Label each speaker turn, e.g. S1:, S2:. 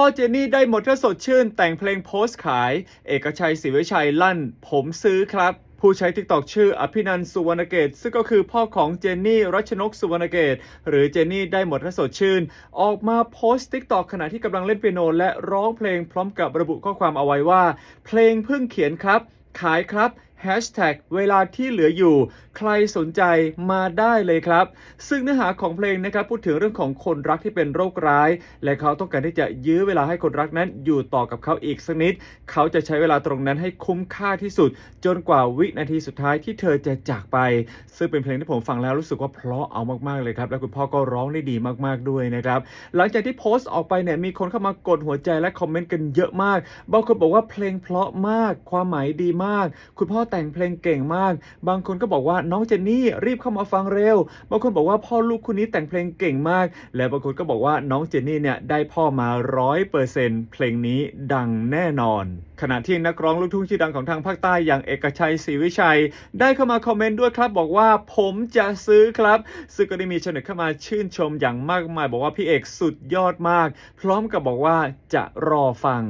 S1: พ่อเจนนี่ได้หมดถ้าสดชื่น แต่งเพลงโพสต์ขาย เอกชัยศรีวิชัยลั่น ผมซื้อครับ ผู้ใช้ทิกตอกชื่ออภินันสุวรรณเกต ซึ่งก็คือพ่อของเจนนี่รัชนกสุวรรณเกต หรือเจนนี่ได้หมดถ้าสดชื่น ออกมาโพสต์ทิกตอกขณะที่กำลังเล่นเปียโน และร้องเพลงพร้อมกับระบุข้อความเอาไว้ว่า เพลงเพิ่งเขียนครับ ขายครับ Hashtag เวลาที่เหลืออยู่ ใครสนใจมาได้เลยครับ ซึ่งเนื้อหาของเพลงนะครับพูดถึงเรื่องของคนรักที่เป็นโรคร้าย และเขาต้องการที่จะยื้อเวลาให้คนรักนั้นอยู่ต่อกับเขาอีกสักนิด เขาจะใช้เวลาตรงนั้นให้คุ้มค่าที่สุด จนกว่าวินาทีสุดท้ายที่เธอจะจากไป ซึ่งเป็นเพลงที่ผมฟังแล้วรู้สึกว่าเพราะเอามากๆเลยครับ และคุณพ่อก็ร้องได้ดีมากๆด้วยนะครับ หลังจากที่โพสต์ออกไปเนี่ยมีคนเข้ามากดหัวใจและคอมเมนต์กันเยอะมาก บางคนบอกว่าเพลงเพราะมาก ความหมายดีมาก คุณพ่อแต่งเพลงเก่งมาก บางคนก็บอกว่าน้องเจนนี่รีบเข้ามาฟังเร็ว บางคนบอกว่าพ่อลูกคู่นี้แต่งเพลงเก่งมาก และบางคนก็บอกว่าน้องเจนนี่เนี่ยได้พ่อมาร้อยเปอร์เซ็นต์เพลงนี้ดังแน่นอน ขณะที่นักร้องลูกทุ่งชื่อดังของทางภาคใต้อย่างเอกชัยศรีวิชัย ได้เข้ามาคอมเมนต์ด้วยครับบอกว่าผมจะซื้อครับซึ่งก็ได้มีชาวเน็ตเข้ามาชื่นชมอย่างมากมาย บอกว่าพี่เอกสุดยอดมาก พร้อมกับบอกว่าจะรอฟัง